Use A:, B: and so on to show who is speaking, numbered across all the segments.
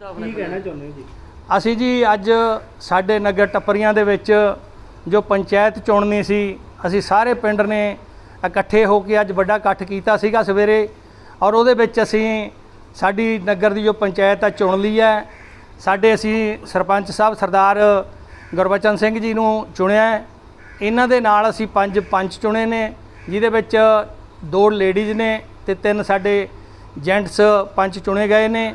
A: ਕੀ ਕਹਿਣਾ ਚਾਹੁੰਦੇ ਹੋ ਜੀ
B: ਅਸੀਂ ਜੀ ਅੱਜ ਸਾਡੇ ਨਗਰ ਟੱਪਰੀਆਂ ਦੇ ਵਿੱਚ ਜੋ ਪੰਚਾਇਤ ਚੁਣਨੀ ਸੀ, ਅਸੀਂ ਸਾਰੇ ਪਿੰਡ ਨੇ ਇਕੱਠੇ ਹੋ ਕੇ ਅੱਜ ਵੱਡਾ ਇਕੱਠ ਕੀਤਾ ਸੀਗਾ ਸਵੇਰੇ ਔਰ ਉਹਦੇ ਵਿੱਚ ਅਸੀਂ ਸਾਡੀ ਨਗਰ ਦੀ ਜੋ ਪੰਚਾਇਤ ਆ ਚੁਣ ਲਈ ਹੈ। ਸਾਡੇ ਅਸੀਂ ਸਰਪੰਚ ਸਾਹਿਬ ਸਰਦਾਰ ਗੁਰਬਚਨ ਸਿੰਘ ਜੀ ਨੂੰ ਚੁਣਿਆ ਇਹਨਾਂ ਦੇ ਨਾਲ ਅਸੀਂ ਪੰਜ ਪੰਚ ਚੁਣੇ ਨੇ, ਜਿਹਦੇ ਵਿੱਚ ਦੋ ਲੇਡੀਜ਼ ਨੇ ਤੇ ਤਿੰਨ ਸਾਡੇ ਜੈਂਟਸ ਪੰਚ ਚੁਣੇ ਗਏ ਨੇ।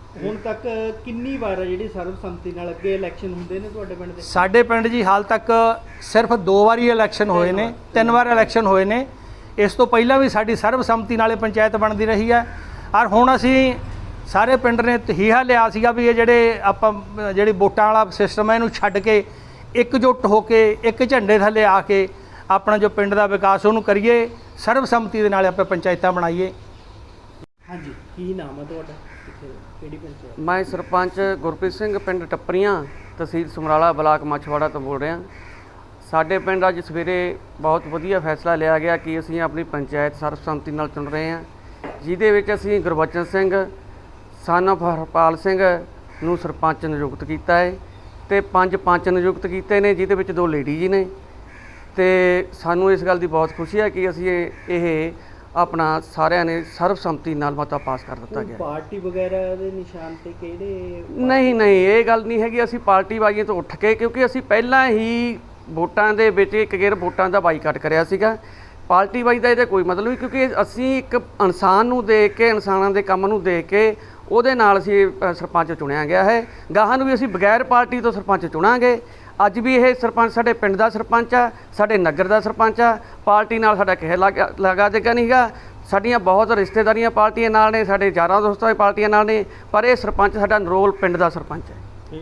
A: ਹੁਣ ਤੱਕ ਕਿੰਨੀ ਵਾਰ ਹੈ ਜਿਹੜੀ ਸਰਬਸੰਮਤੀ ਨਾਲ ਅੱਗੇ ਇਲੈਕਸ਼ਨ ਹੁੰਦੇ ਨੇ ਤੁਹਾਡੇ ਪਿੰਡ ਦੇ?
B: ਸਾਡੇ ਪਿੰਡ ਜੀ ਹਾਲ ਤੱਕ ਸਿਰਫ ਦੋ ਵਾਰੀ ਇਲੈਕਸ਼ਨ ਹੋਏ ਨੇ ਤਿੰਨ ਵਾਰ ਇਲੈਕਸ਼ਨ ਹੋਏ ਨੇ। ਇਸ ਤੋਂ ਪਹਿਲਾਂ ਵੀ ਸਾਡੀ ਸਰਬਸੰਮਤੀ ਨਾਲੇ ਪੰਚਾਇਤ ਬਣਦੀ ਰਹੀ ਹੈ। ਔਰ ਹੁਣ ਅਸੀਂ ਸਾਰੇ ਪਿੰਡ ਨੇ ਤਹੀਹਾ ਲਿਆ ਸੀਗਾ ਵੀ ਇਹ ਜਿਹੜੇ ਆਪਾਂ ਜਿਹੜੀ ਵੋਟਾਂ ਵਾਲਾ ਸਿਸਟਮ ਹੈ ਇਹਨੂੰ ਛੱਡ ਕੇ ਇਕਜੁੱਟ ਹੋ ਕੇ ਇੱਕ ਝੰਡੇ ਥੱਲੇ ਆ ਕੇ ਆਪਣਾ ਜੋ ਪਿੰਡ ਦਾ ਵਿਕਾਸ ਉਹਨੂੰ ਕਰੀਏ ਸਰਬਸੰਮਤੀ ਦੇ ਨਾਲ ਆਪਾਂ ਪੰਚਾਇਤਾਂ ਬਣਾਈਏ।
A: ਹਾਂਜੀ, ਕੀ ਨਾਮ ਹੈ ਤੁਹਾਡਾ? ਕਿੱਥੇ ਕਿਹੜੀ ਪੰਚਾਇਤ
C: ਮੈਂ ਸਰਪੰਚ ਗੁਰਪ੍ਰੀਤ ਸਿੰਘ, ਪਿੰਡ ਟੱਪਰੀਆਂ, ਤਹਿਸੀਲ ਸਮਰਾਲਾ, ਬਲਾਕ ਮੱਛਵਾੜਾ ਤੋਂ ਬੋਲ ਰਿਹਾ। ਸਾਡੇ ਪਿੰਡ ਅੱਜ ਸਵੇਰੇ ਬਹੁਤ ਵਧੀਆ ਫੈਸਲਾ ਲਿਆ ਗਿਆ ਕਿ ਅਸੀਂ ਆਪਣੀ ਪੰਚਾਇਤ ਸਰਬਸੰਮਤੀ ਨਾਲ ਚੁਣ ਰਹੇ ਹਾਂ। ਜਿਹਦੇ ਵਿੱਚ ਅਸੀਂ ਗੁਰਬਚਨ ਸਿੰਘ, ਸਨ of ਹਰਪਾਲ ਸਿੰਘ ਨੂੰ ਸਰਪੰਚ ਨਿਯੁਕਤ ਕੀਤਾ ਹੈ ਤੇ ਪੰਜ ਪੰਚ ਨਿਯੁਕਤ ਕੀਤੇ ਨੇ, ਜਿਹਦੇ ਵਿੱਚ ਦੋ ਲੇਡੀਜ਼ ਨੇ। ਤੇ ਸਾਨੂੰ ਇਸ ਗੱਲ ਦੀ ਬਹੁਤ ਖੁਸ਼ੀ ਹੈ ਕਿ ਅਸੀਂ ਇਹ ਆਪਣਾ ਸਾਰਿਆਂ ਨੇ ਸਰਬਸੰਮਤੀ ਨਾਲ ਮਤਾ ਪਾਸ ਕਰ ਦਿੱਤਾ ਗਿਆ
A: ਪਾਰਟੀ ਵਗੈਰਾ ਦੇ ਨਿਸ਼ਾਨ ਤੇ ਕਿਹੜੇ
C: ਨਹੀਂ ਨਹੀਂ ਇਹ ਗੱਲ ਨਹੀਂ ਹੈਗੀ ਅਸੀਂ ਪਾਰਟੀ ਬਾਜ਼ੀਆਂ ਤੋਂ ਉੱਠ ਕੇ ਕਿਉਂਕਿ ਅਸੀਂ ਪਹਿਲਾਂ ਹੀ ਵੋਟਾਂ ਦੇ ਵਿੱਚ ਇੱਕ ਗੇਰ ਵੋਟਾਂ ਦਾ ਬਾਈਕਾਟ ਕਰਿਆ ਸੀਗਾ। ਪਾਰਟੀ ਬਾਜੀ ਦਾ ਇਹਦਾ ਕੋਈ ਮਤਲਬ ਨਹੀਂ ਕਿਉਂਕਿ ਅਸੀਂ ਇੱਕ ਇਨਸਾਨ ਨੂੰ ਦੇਖ ਕੇ ਇਨਸਾਨਾਂ ਦੇ ਕੰਮ ਨੂੰ ਦੇਖ ਕੇ ਉਹਦੇ ਨਾਲ ਅਸੀਂ ਅ, ਸਰਪੰਚ ਚੁਣਿਆ ਗਿਆ ਹੈ। ਗਾਹਾਂ ਨੂੰ ਵੀ ਅਸੀਂ ਬਗੈਰ ਪਾਰਟੀ ਤੋਂ ਸਰਪੰਚ ਚੁਣਾਂਗੇ। ਅੱਜ ਵੀ ਇਹ ਸਰਪੰਚ ਸਾਡੇ ਪਿੰਡ ਦਾ ਸਰਪੰਚ ਆ ਸਾਡੇ ਨਗਰ ਦਾ ਸਰਪੰਚ ਆ। ਪਾਰਟੀ ਨਾਲ ਸਾਡਾ ਕਿਸੇ ਲਗਾ ਲਗਾ ਦੇਗਾ ਨਹੀਂਗਾ ਸਾਡੀਆਂ ਬਹੁਤ ਰਿਸ਼ਤੇਦਾਰੀਆਂ ਪਾਰਟੀਆਂ ਨਾਲ ਨੇ ਸਾਡੇ ਯਾਰਾਂ ਦੋਸਤਾਂ ਦੀ ਪਾਰਟੀਆਂ ਨਾਲ ਨੇ ਪਰ ਇਹ ਸਰਪੰਚ ਸਾਡਾ ਨਰੋਲ ਪਿੰਡ ਦਾ ਸਰਪੰਚ ਹੈ।